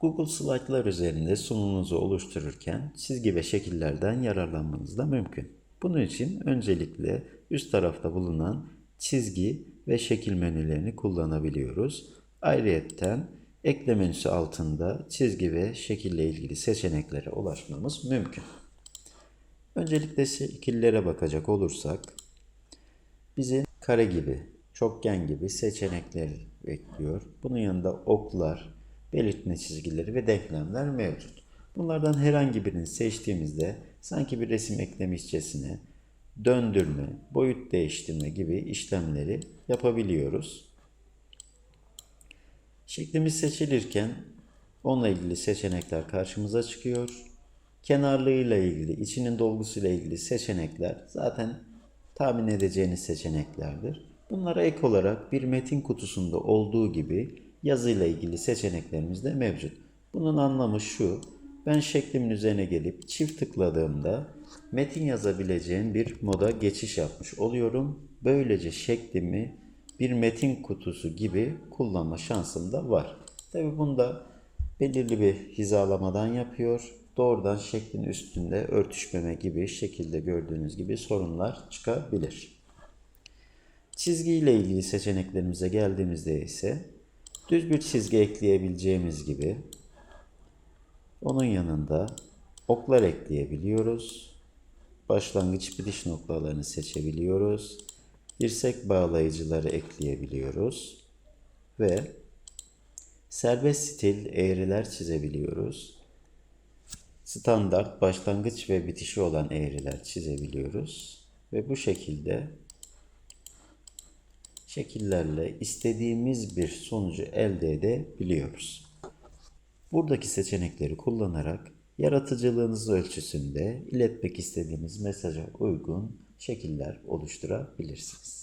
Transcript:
Google Slide'lar üzerinde sunumunuzu oluştururken çizgi ve şekillerden yararlanmanız da mümkün. Bunun için öncelikle üst tarafta bulunan çizgi ve şekil menülerini kullanabiliyoruz. Ayrıyeten ekle menüsü altında çizgi ve şekille ilgili seçeneklere ulaşmamız mümkün. Öncelikle şekillere bakacak olursak bizi kare gibi, çokgen gibi seçenekler bekliyor. Bunun yanında oklar, belirtme çizgileri ve denklemler mevcut. Bunlardan herhangi birini seçtiğimizde sanki bir resim eklemişçesine döndürme, boyut değiştirme gibi işlemleri yapabiliyoruz. Şeklimiz seçilirken onunla ilgili seçenekler karşımıza çıkıyor. Kenarlığıyla ilgili, içinin dolgusuyla ilgili seçenekler zaten tahmin edeceğiniz seçeneklerdir. Bunlara ek olarak bir metin kutusunda olduğu gibi yazıyla ilgili seçeneklerimiz de mevcut. Bunun anlamı şu, ben şeklimin üzerine gelip çift tıkladığımda metin yazabileceğim bir moda geçiş yapmış oluyorum. Böylece şeklimi bir metin kutusu gibi kullanma şansım da var. Tabi bunda belirli bir hizalamadan yapıyor. Doğrudan şeklin üstünde örtüşmeme gibi şekilde gördüğünüz gibi sorunlar çıkabilir. Çizgi ile ilgili seçeneklerimize geldiğimizde ise düz bir çizgi ekleyebileceğimiz gibi onun yanında oklar ekleyebiliyoruz. Başlangıç bitiş noktalarını seçebiliyoruz. Dirsek bağlayıcıları ekleyebiliyoruz. Ve serbest stil eğriler çizebiliyoruz. Standart başlangıç ve bitişi olan eğriler çizebiliyoruz. Ve bu şekilde şekillerle istediğimiz bir sonucu elde edebiliyoruz. Buradaki seçenekleri kullanarak yaratıcılığınız ölçüsünde iletmek istediğiniz mesaja uygun şekiller oluşturabilirsiniz.